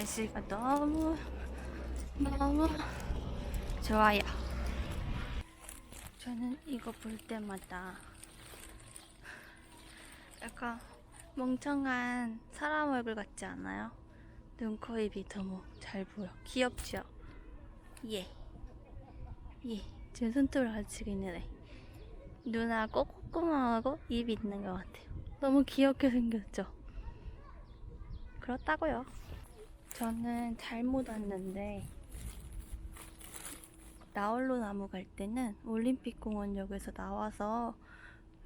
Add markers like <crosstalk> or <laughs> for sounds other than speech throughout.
날씨가 너무 너무 좋아요. 저는 이거 볼 때마다 약간 멍청한 사람 얼굴 같지 않아요? 눈, 코, 입이 너무 잘 보여. 귀엽죠? 예. 예. 지금 손톱을 가지고 있는 애. 눈하고 콧구멍하고 입이 있는 것 같아요. 너무 귀엽게 생겼죠? 그렇다고요. 저는 잘못 왔는데 나홀로 나무 갈 때는 올림픽 공원역에서 나와서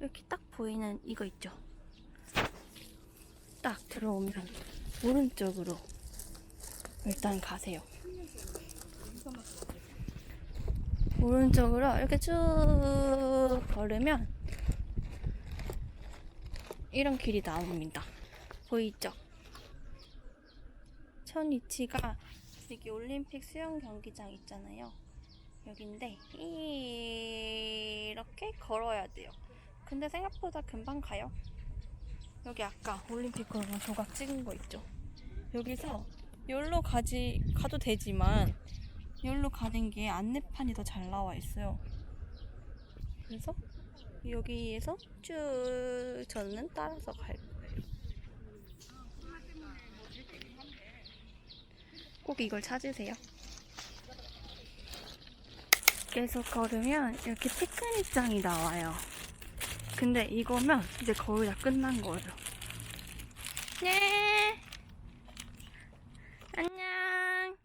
이렇게 딱 보이는 이거 있죠? 딱 들어오면 오른쪽으로 일단 가세요. 오른쪽으로 이렇게 쭉 걸으면 이런 길이 나옵니다. 보이죠? 천 위치가 여기 올림픽 수영 경기장 있잖아요. 여긴데 이렇게 걸어야 돼요. 근데 생각보다 금방 가요. 여기 아까 올림픽 공원 조각 찍은 거 있죠? 여기서 여기로 가지 가도 되지만 여기로 가는 게 안내판이 더 잘 나와 있어요. 그래서 여기에서 쭉 저는 따라서 갈 거예요. 꼭 이걸 찾으세요. 계속 걸으면 이렇게 피크닉장이 나와요. 근데 이거면 이제 거의 다 끝난 거예요. 네. 안녕.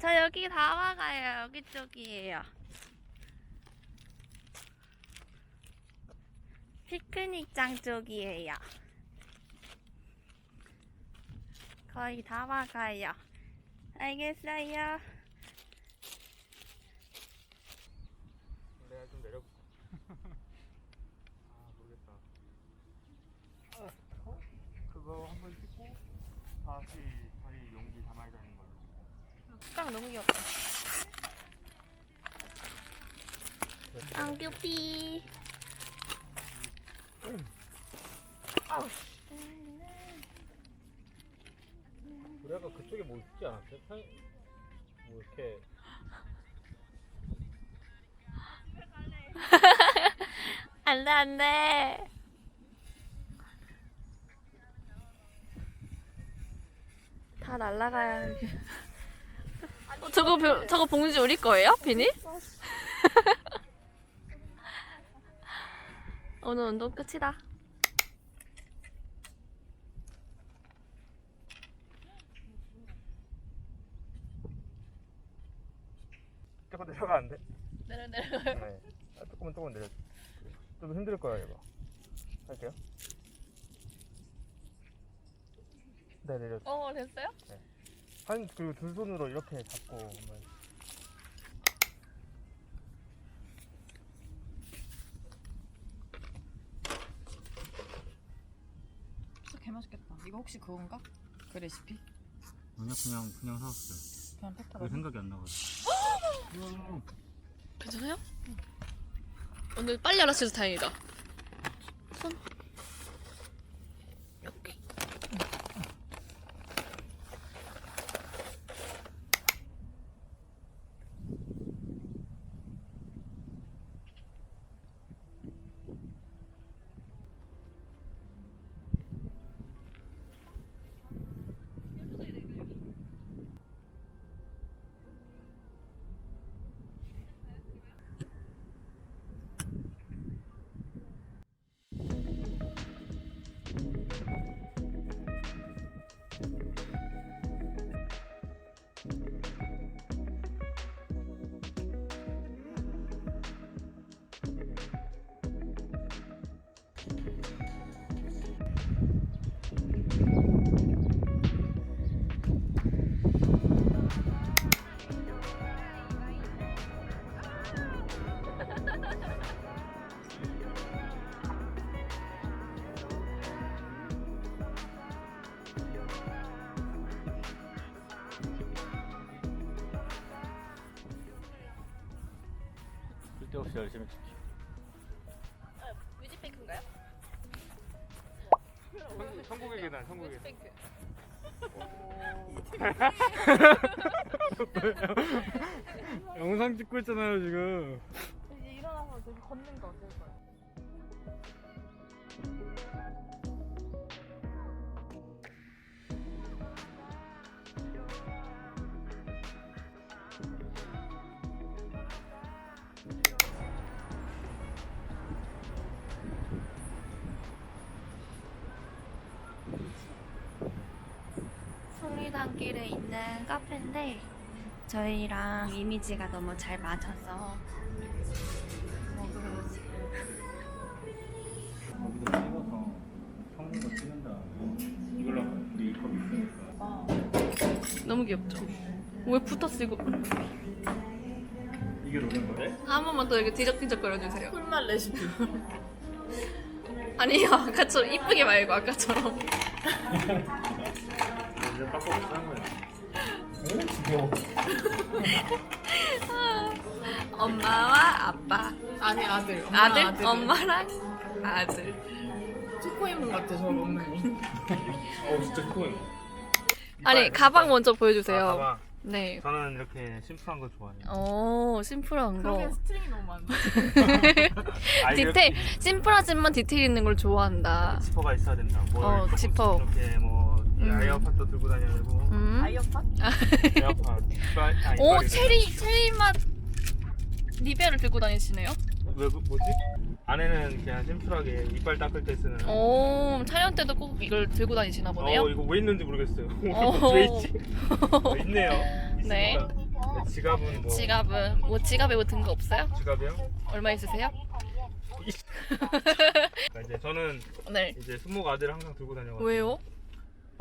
저 여기 다 와가요. 여기 쪽이에요. 피크닉장 쪽이에요. 거의 다 와가요. 알겠어요. 내가 좀 내려볼까? <laughs> 아 모르겠다. 그거 한번 찍고 다시 다리 용기 담아야 되는 걸로. 깡 너무 귀엽다. 앙규피. 아우. 우리 아까 그쪽에 뭐 있지 않았어요? 상... 뭐 이렇게 <laughs> 안돼 안돼. 다 날라가야. 어, 저거 벼- 저거 봉지 우리 거예요, 비니? <laughs> 오늘 운동 끝이다. 조금 내려가는데? 내려 내려. 네. 아, 조금만 조금 내려. 좀 힘들 거야 이거. 할게요. 네 내려. 어 됐어요? 한 그리고 두 손으로 이렇게 잡고 한번. 진짜 개 맛있겠다. 이거 혹시 그건가? 그 레시피? 아니야 그냥 그냥 사왔어요. 그냥 왜 팩트로. 생각이 안 나가지고. 괜찮아요? 오늘 빨리 알았어서 다행이다. 손. 없이 열심히 찍기. 뮤직뱅크인가요? 천국의 계단, 천국의 계단. 영상 찍고 있잖아요 지금. 이제 일어나서 저기 걷는 거 어떨 거야? 있는 카페인데 저희랑 이미지가 너무 잘 맞아서 먹으러 찍어서 성는 거 찍은 다음에 이걸로 우리 이컵 있으니까 너무 귀엽죠? 왜 붙었어 이거? 이게 노는 거래? 한 번만 더 이렇게 뒤적뒤적 거려주세요 꿀맛 레시피. 아니요 아까처럼 이쁘게 말고 아까처럼 이제 빡빡 한 거야. 왜 지겨워? <laughs> 엄마와 아빠 아니 아들. 엄마, 아들? 아들이. 엄마랑 아들 초코이몬 같아 저거 먹는 거. 어 진짜 코인. 아니 가방 먼저 보여주세요 아, 가방. 네 저는 이렇게 심플한 거 좋아해요. 오, 심플한 거. 스트링이 너무 많아. <laughs> 아, 이게 디테일, 심플하지만 디테일 있는 걸 좋아한다. 지퍼가 있어야 된다. 뭘 어, 조금씩 지퍼. 이렇게 뭐 이 음. 에어팟도 들고 다녀야 되고 음. 아이어팟? 에어팟. 이빨, 아, 오, 이빨이 체리, 체리 맛 리베를 들고 다니시네요? 왜 그- 뭐지? 안에는 그냥 심플하게 이빨 닦을 때 쓰는. 오, 촬영 때도 꼭 이걸 들고 다니시나 보네요. 어 이거 왜 있는지 모르겠어요. <laughs> 어. 왜 있지? 어, 있네요. 네. 있습니다. 네, 지갑은 뭐? 지갑은, 뭐 지갑에 뭐 든 거 없어요? 지갑이요? 얼마 있으세요? <laughs> 그러니까 이제 저는 네. 이제 손목 아들을 항상 들고 다녀가지고 왜요?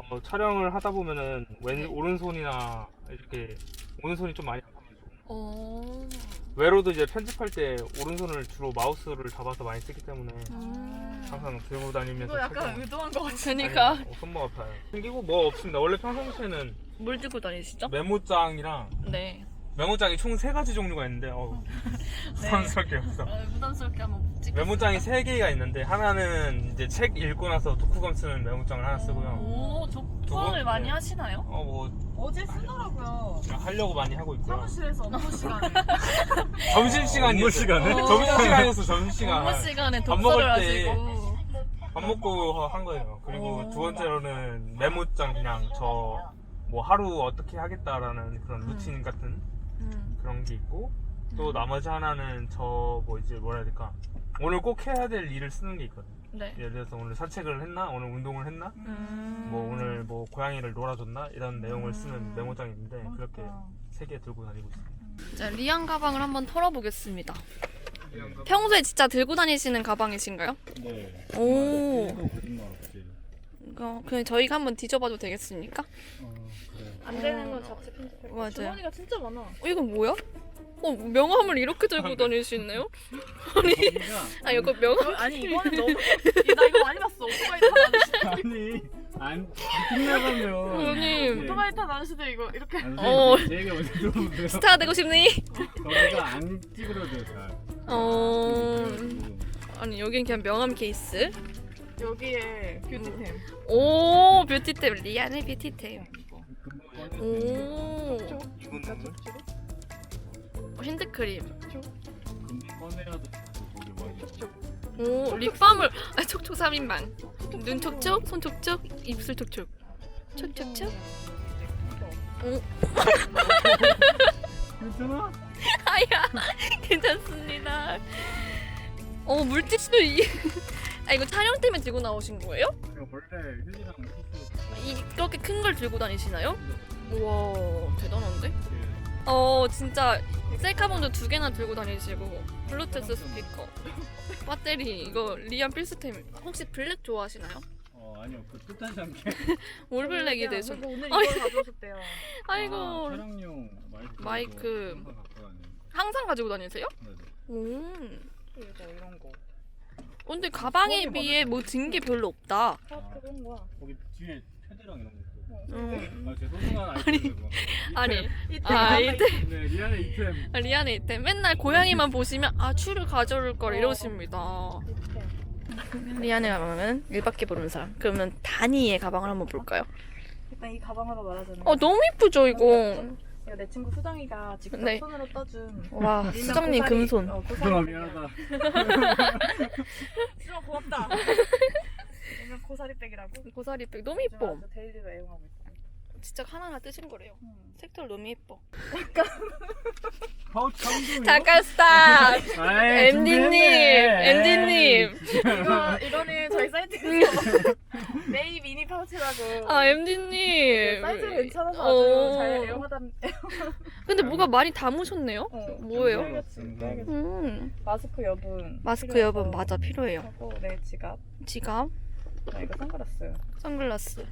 어, 촬영을 하다 보면은 왼 오른손이나 이렇게 오른손이 좀 많이 아파가지고 오. 외로도 이제 편집할 때 오른손을 주로 마우스를 잡아서 많이 쓰기 때문에 음. 항상 들고 다니면서 이거 약간 촬영- 의도한 같아. 그러니까 아니, 어, 손목 아파요. 생기고 뭐 없습니다. 원래 평상시에는 뭘 들고 다니시죠? 메모장이랑 네. 메모장이 총 세 가지 종류가 있는데 어, <laughs> 부담스럽게 없어. 어, 부담스럽게 한번 찍. 메모장이 세 개가 있는데 하나는 이제 책 읽고 나서 독후감 쓰는 메모장을 하나 쓰고요. 오, 두 독서를 번? 많이 네. 하시나요? 어 뭐 어제 쓰더라고요. 하려고 많이 하고 있고요. 사무실에서 업무 시간에. 점심 시간이 업무 시간에? 어. 점심 시간이었어 점심 시간. 업무 시간에 밥 독서를 먹을 때 하시고. 밥 먹고 한 거예요. 그리고 오. 두 번째로는 메모장 그냥 저 뭐 하루 어떻게 하겠다라는 그런 루틴 같은 음. 그런 게 있고 또 나머지 하나는 저뭐 이제 뭐라 해야 될까 오늘 꼭 해야 될 일을 쓰는 게 있거든요. 네. 예를 들어서 오늘 산책을 했나 오늘 운동을 했나 음. 뭐 오늘 뭐 고양이를 놀아줬나 이런 내용을 쓰는 음. 메모장이 있는데 그렇게 세 개 들고 다니고 있어요. 자, 리안 가방을 한번 털어보겠습니다. 평소에 진짜 들고 다니시는 가방이신가요? 네. 오. 없지. 어, 그냥 저희가 한번 뒤져봐도 되겠습니까? 어. 안 되는 건 자체 편집해. 맞아요. 주머니가 진짜 많아. 어, 이건 뭐야? 어, 명함을 이렇게 들고 다니시네요? <laughs> 아니, 거기가 아, 이거 명함? 아니 이거는 <laughs> 너무. 나 이거 많이 봤어. 오토바이 타는 아니 안 끝나가면 아니. 오토바이 타는 아저씨들 이거 이렇게. 어. 제 얘기 먼저 들어보세요. 스타 되고 싶니? 거기가 안 찌그러져요 잘. 어, 아니, 여긴 그냥 명함 케이스. 여기에 뷰티템. 오, 뷰티템. 리안의 뷰티템. 오, 이건 핸드크림. 거기 많이. 오, 립밤을. 아, 촉촉 3인방. 눈 촉촉, 손 촉촉, 입술 촉촉. 촉촉촉. 괜찮아? 아야, 괜찮습니다. 어, 물티슈 이. <laughs> 아, 이거 촬영 때문에 들고 나오신 거예요? 원래 휴지랑 티슈 이렇게 큰 걸 들고 다니시나요? 우와, 대단한데? 어, 진짜 셀카봉도 두 개나 들고 다니시고 블루투스 스피커, 배터리 이거 리안 필수템. 혹시 블랙 좋아하시나요? 어 아니요 그 뜻하지 않게. <laughs> 올블랙이 되죠. 그래서 오늘. 이걸 가져오셨대요. <laughs> 아이고, 아, 촬영용 마이크. 마이크. 항상 갖고 다녀요. 항상 가지고 다니세요? 네네. 오. 이거 이런 거. 근데 가방에 비해 뭐 든 게 별로 없다. 다 그런 거야. 거기 뒤에 패드랑 이런 거. 아 제 소중한 아이템. 아니, 이때 아, 이때 네 리안의 이템. 아, 리안의 이템 맨날 고양이만 보시면 아 추를 가져올 걸 어. 이러십니다. 이때. 리안의 가방은 일밖에 모르는 사람. 그러면 다니의 가방을 한번 볼까요? 이 가방으로 말하자면. 어 너무 이쁘죠 이거. 이거 내 친구 수정이가 직접 네. 손으로 떠준. 와 일명 수정님 고사리- 금손. 어, 수정아 고사리. 미안하다. <laughs> 수정 고맙다. <laughs> 고사리백이라고. 고사리백 너무 이뻐. 아주 데일리로 애용하고 있어. 진짜 하나하나 뜨신 거래요. 음. 색깔 너무 예뻐. 파우치 한두 잠깐 스탑. MD님. MD님. 이거 이거는 저희 사이트에서 <laughs> 메이 미니 파우치라고. 아 MD님. 사이즈가 괜찮아서 어. 아주 잘 애용하단. 근데 뭐가 많이 담으셨네요? 어. 뭐예요? 음. 마스크 여분. 마스크 필요해서 여분 맞아 필요해요. 하고 네 지갑. 지갑, 나 이거 선글라스. 선글라스.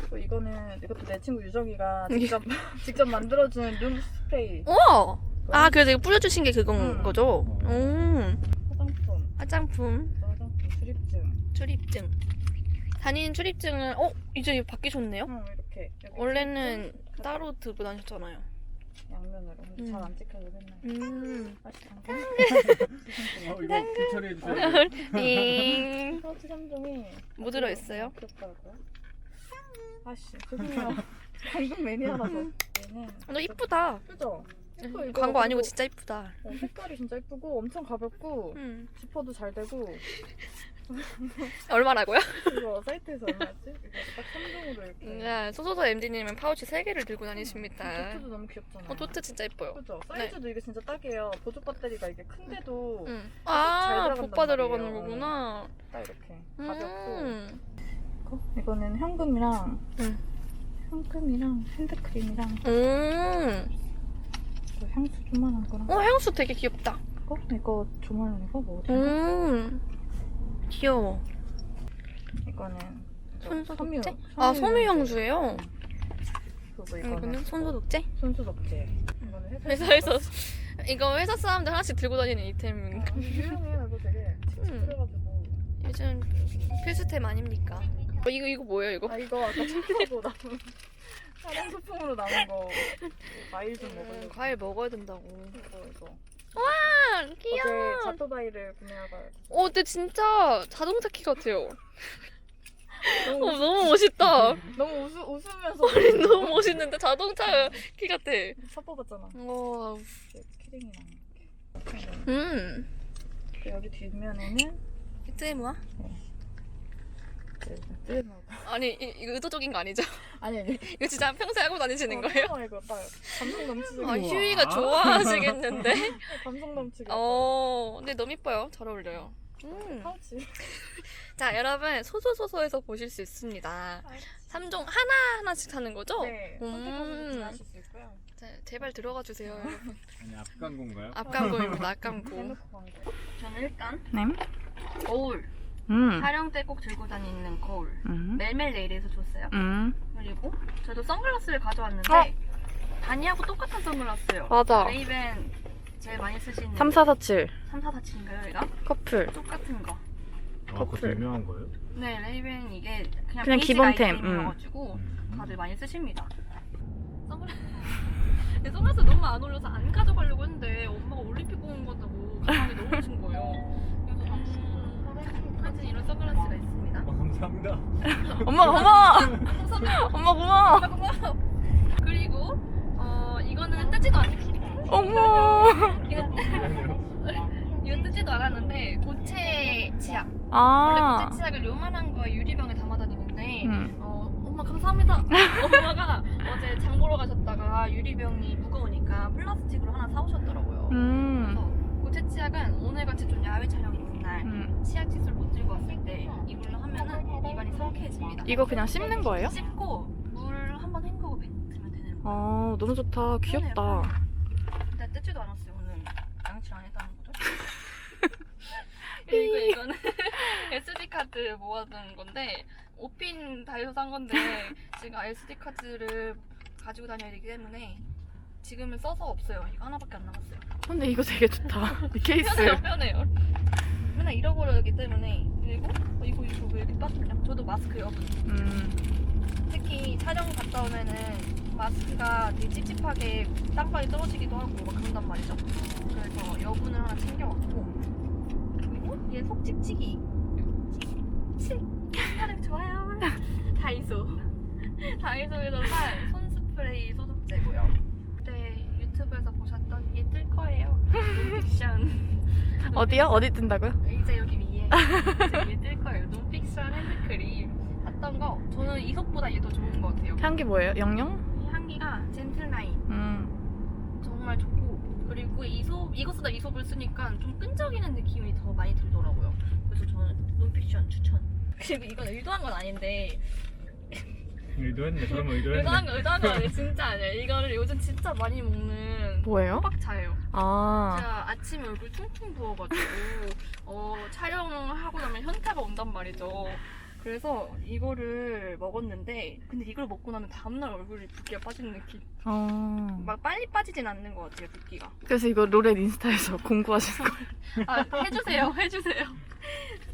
그리고 이거는 이것도 내 친구 유정이가 <laughs> 직접 직접 만들어준 룸 스프레이. 우와. 아 그래서 이거 뿌려주신 게 그건 음. 거죠? 음. 화장품. 화장품, 화장품 출입증. 출입증. 단인 출입증은 어 이제 바뀌셨네요? 응 이렇게. 여기 원래는 따로 들고 다녔잖아요. 양면으로. 근데 음. 잘안 찍혀서 맨날. 음. 맛있다. 어, 이거 부처리 해주세요. 띵. 파우치 3종이 뭐 들어있어요? 귀엽더라고요. 아씨 죄송해요. <laughs> 방금 매니아라서. 얘는 너 이쁘다. 그죠? 예뻐, 이거. 광고 아니고 그리고, 진짜 이쁘다. 어, 색깔이 진짜 예쁘고 엄청 가볍고 음. 지퍼도 잘 되고 얼마라고요? 이거 사이트에서 얼마였지? 이거 딱 3종으로 이렇게. 네, 소소서 MD님은 파우치 3개를 들고 다니십니다. 도트도 너무 귀엽잖아. 어, 도트 진짜 예뻐요. 그죠? 사이즈도 이게 진짜 딱이에요. 보조 배터리가 이게 큰데도 응. 잘 아, 들어간단 볶아 들어가는 말이에요. 거구나. 딱 이렇게 가볍고. 음. 이거? 이거는 현금이랑 응. 현금이랑 핸드크림이랑 음. 그 향수 조만한 거랑 어, 향수 되게 귀엽다. 이거? 이거 조만한 이거 뭐 어디? 음. 귀여워. 이거는 저 손소독제? 아, 섬유 섬유 향수. 향수예요? 그리고 이거는 손소독제? 이거는 회사에서 <laughs> 이거 회사 사람들 하나씩 들고 다니는 이템. 아, 유용해요 이거 되게 음. 요즘 필수템 아닙니까? 어, 이거 이거 뭐예요, 이거? 아 이거 아까 창피하고 남은 사랑 소품으로 남은 거 과일 좀 음, 먹으려고. 과일 먹어야 된다고. 이거 이거. 아, 어제 귀여워. 자토바이를 구매하고 어, 근데 진짜 자동차 키 같아요. 어, 너무 멋있다. <laughs> 너무 웃으, 웃으면서 너무 멋있는데 자동차 키 같아. 사 뽑았잖아. 와, 키링이랑. 음. 그 여기 뒷면에는 트에모아? 뜨는 아니 이, 이거 의도적인 거 아니죠? 아니 아니 <laughs> 이거 진짜 평소에 하고 다니시는 거예요? 어, 이거 딱 감성 넘치게 아. 휴이가 좋아하시겠는데? <laughs> 감성 넘치게 어, 근데 너무 이뻐요. 잘 어울려요. 음. 파우치 <laughs> 자, 여러분 소소소소에서 보실 수 있습니다. 3종 하나 하나씩 사는 거죠? 네 음. 구매하실 수 있고요 자, 제발 들어가 주세요, 여러분. 아니 앞광고인가요? 앞광고입니다. 앞광고. 광고 저는 일단 네? 거울. 음. 촬영 때 꼭 들고 다니는 거울. 음. 멜멜 네일에서 줬어요. 음. 그리고 저도 선글라스를 가져왔는데 어? 다니하고 똑같은 선글라스예요. 맞아 레이벤 제일 많이 쓰시는 3447 3447인가요, 얘가? 커플 똑같은 거. 아, 그것도 유명한 거예요? 네, 레이벤 이게 그냥, 그냥 기본템, 아이템이어가지고 음. 다들 많이 쓰십니다. 선글라스 <laughs> 근데 선글라스 너무 안 어울려서 안 가져가려고 했는데 엄마가 올림픽 공원 간다고 가방에 넣어주신 거예요. 그래서 음, 하여튼 이런 선글라스가 감사합니다. <laughs> 엄마 엄마 감사합니다. <laughs> 엄마 고마워 고마워. 그리고 어 이거는 뜨지도 않 어머 이거 이거 뜨지도 않았는데 고체 치약. 원래 아 고체 치약을 요만한 거 유리병에 담아 다니는데 음. 어 엄마 감사합니다. 엄마가 어제 장 보러 가셨다가 유리병이 무거우니까 플라스틱으로 하나 사오셨더라고요. 음. 그래서 고체 치약은 오늘 같이 좀 야외 촬영 날 음. 치약 칫솔 못 들고 왔을 때 이걸로 하면은 입안이 상쾌해집니다. 이거 그냥 씹는 거예요? 씹고 물 한 번 헹구고 뱉으면 되는 거예요. 아 너무 좋다 귀엽다 근데 뜯지도 않았어요. 오늘 양치를 안 했다는 거죠. <laughs> 그리고 이거는 <laughs> SD 카드 모아둔 건데 5핀 다이소 산 건데 지금 SD 카드를 가지고 다녀야 되기 때문에 지금은 써서 없어요. 이거 하나밖에 안 남았어요. 근데 이거 되게 좋다 이 케이스 편해요, 편해요. 맨날 잃어버려기 때문에 그리고 어, 이거 이거 왜 이렇게 빠지냐 저도 마스크 여분 음. 특히 촬영 갔다 오면은 마스크가 되게 찝찝하게 땀바위 떨어지기도 하고 막 그런단 말이죠. 그래서 여분을 하나 챙겨왔고 그리고 얘 속찍찍이. 칙 사람 좋아요. <laughs> 다이소. 다이소에서 살 손스프레이 소독제고요. 그때 유튜브에서 보셨던 이게 뜰 거예요. <laughs> 딕션. 어디요? 어디 뜬다고요? 이제 여기 위에 <laughs> 위에 뜰 거예요. 논픽션 핸드크림 샀던 거 저는 이것보다 이게 더 좋은 것 같아요. 향기 뭐예요? 영영? 향기가 젠틀라인 음. 정말 좋고 그리고 이솝 이것보다 이솝을 쓰니까 좀 끈적이는 느낌이 더 많이 들더라고요. 그래서 저는 논픽션 추천. 그리고 <laughs> 이건 의도한 건 아닌데 의도했네. 그러면 의도했네. 의도한 거 의도한 건 아니에요. 진짜 아니에요. 이거를 요즘 진짜 많이 먹는 뭐예요? 호박차예요. 아. 제가 아침에 얼굴 퉁퉁 부어가지고 어, 촬영하고 나면 현타가 온단 말이죠. 그래서 이거를 먹었는데 근데 이걸 먹고 나면 다음날 얼굴이 붓기가 빠지는 느낌. 어. 막 빨리 빠지진 않는 것 같아요 붓기가. 그래서 이거 로렌 인스타에서 <laughs> 공구하시는 거예요? <laughs> 아 해주세요 해주세요.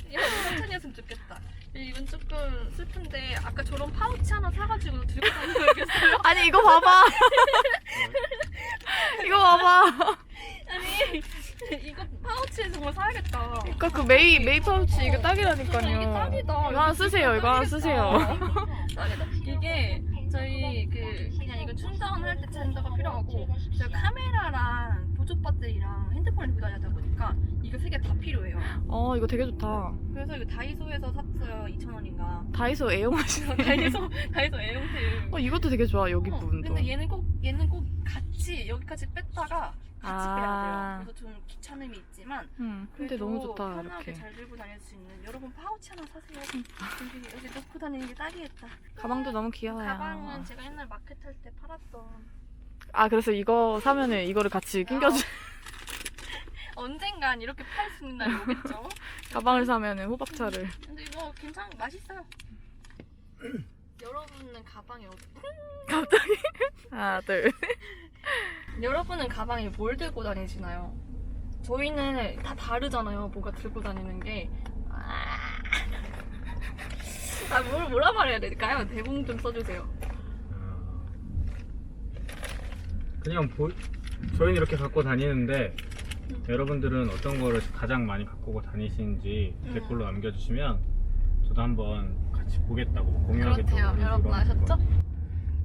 이거 천천히 했으면 좋겠다. 이건 조금 슬픈데 아까 저런 파우치 하나 사가지고 들고 다니고야겠어요. <laughs> 아니 이거 봐봐. <laughs> 이거 봐봐. 아니 이거 파우치 정말 사야겠다. 그러니까 그 메이 메이 파우치 이거 딱이라니까요. 이게 딱이다. 이거 하나 쓰세요. 이거 하나 쓰세요. <laughs> 딱이다. 이게 저희 그 그냥 이거 충전할 때 챈더가 필요하고 제가 카메라랑 보조 배터리랑 핸드폰을 들고 다니다 보니까 이거 세 개 다 필요해요. 어 이거 되게 좋다. 그래서 이거 다이소에서 샀어요. 2,000원인가. 다이소 애용하시네. <laughs> 다이소 다이소 애용템. 어 이것도 되게 좋아 여기 어, 부분도. 근데 얘는 꼭 얘는 꼭 같이 여기까지 뺐다가 같이 아. 빼야 돼요. 그래서 좀 귀찮음이 있지만 응. 근데 너무 좋다 편하게 이렇게. 잘 들고 다닐 수 있는 여러분 파우치 하나 사세요. 여기 여기 놓고 다니는 게 딱이겠다. 가방도 너무 귀여워요. 가방은 제가 옛날 마켓 할 때 팔았던 아 그래서 이거 사면은 이거를 같이 낑겨주. <laughs> 언젠간 이렇게 팔 수 있는 날이 오겠죠. <laughs> 가방을 사면은 호박차를. 근데 이거 괜찮 맛있어요. <clears throat> 여러분은 가방에? 갑자기 <laughs> 하나 둘. 여러분은 가방에 뭘 들고 다니시나요? 저희는 다 다르잖아요. 뭐가 들고 다니는 게. 아, 뭘 뭐라 말해야 될까요? 대본 좀 써주세요. 어, 그냥 보, 저희는 이렇게 갖고 다니는데 여러분들은 어떤 거를 가장 많이 갖고 다니시는지 음. 댓글로 남겨주시면 저도 한번 같이 보겠다고 공유하겠다고 그렇대요. 그런 여러분 식으로 하는 아셨죠? 거.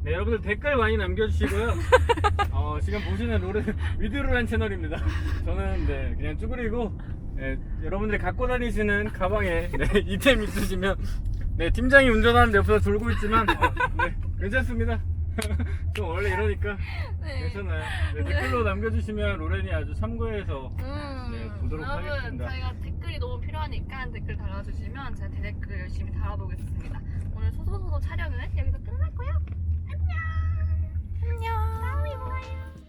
네 여러분들 댓글 많이 남겨주시고요 <laughs> 어, 지금 보시는 로레 위드로란 채널입니다 저는 네, 그냥 쭈그리고 네, 여러분들이 갖고 다니시는 가방에 네, <laughs> 이템 있으시면 네 팀장이 운전하는데 옆에서 돌고 있지만 어, 네, 괜찮습니다 <laughs> 저 원래 이러니까 네. 괜찮아요 네, 댓글로 남겨주시면 로렌이 아주 참고해서 음, 네, 보도록 여러분, 하겠습니다. 저희가 댓글이 너무 필요하니까 댓글 달아주시면 제가 댓글 열심히 달아보겠습니다. 오늘 소소소소 촬영은 여기서 끝났고요. 안녕. 안녕. 다음에 봐요.